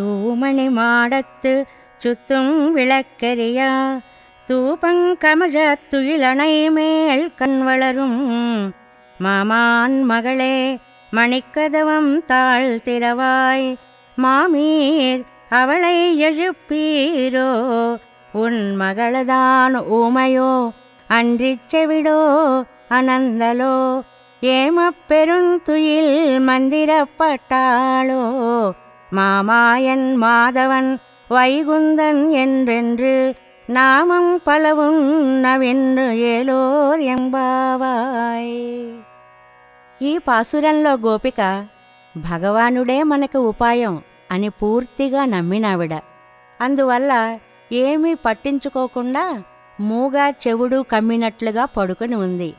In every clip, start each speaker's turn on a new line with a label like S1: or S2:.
S1: தூமணி மாடத்து சுத்தும் விளக்கெரியா தூபங்கமழத் துயிலணை மேல் கண் வளரும் மாமான் மகளே மணிக்கதவம் தாழ் திறவாய். மாமீர் அவளை எழுப்பீரோ? உன் மகளதான் ஊமையோ? அன்றிச் செவிடோ? அனந்தலோ? ஏமப்பெருந்துயில் மந்திரப்பட்டாளோ மாமாயன் மாதவன் வைகுந்தன் என்றென்று నామం పలవున్నవెన్ను ఏలోర్ ఎంబావాయ్ ఈ పాసురంలో గోపిక భగవానుడే మనకు ఉపాయం అని పూర్తిగా నమ్మినావిడ అందువల్ల ఏమీ పట్టించుకోకుండా మూగా చెవుడు కమ్మినట్లుగా పడుకుని ఉంది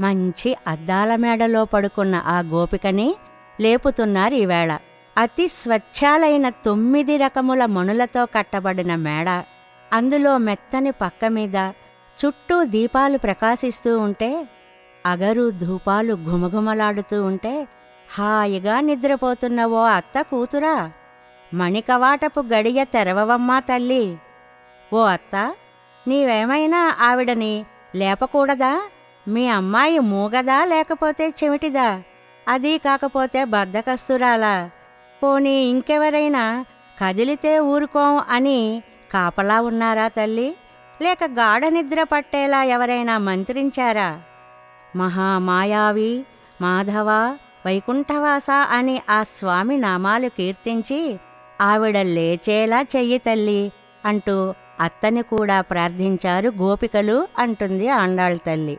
S1: మంచి అద్దాల మేడలో పడుకున్న ఆ గోపికని లేపుతున్నారు ఈవేళ అతి స్వచ్ఛాలైన తొమ్మిది రకముల మణులతో కట్టబడిన మేడ. అందులో మెత్తని పక్క మీద చుట్టూ దీపాలు ప్రకాశిస్తూ ఉంటే అగరు ధూపాలు ఘుమఘుమలాడుతూ ఉంటే హాయిగా నిద్రపోతున్న ఓ అత్త కూతురా. మణికవాటపు గడియ తెరవవమ్మా తల్లి. ఓ అత్త నీవేమైనా ఆవిడని లేపకూడదా? మీ అమ్మాయి మూగదా లేకపోతే చెమిటిదా? అది కాకపోతే బద్దకస్తురాలా? పోనీ ఇంకెవరైనా కదిలితే ఊరుకోం అని కాపలా ఉన్నారా తల్లి? లేక గాఢ నిద్ర పట్టేలా ఎవరైనా మంత్రించారా? మహామాయావి మాధవ వైకుంఠవాస అని ఆ స్వామి నామాలు కీర్తించి ఆవిడ లేచేలా చెయ్యి తల్లి అంటూ అత్తని కూడా ప్రార్థించారు గోపికలు అంటుంది ఆండాళ్ తల్లి.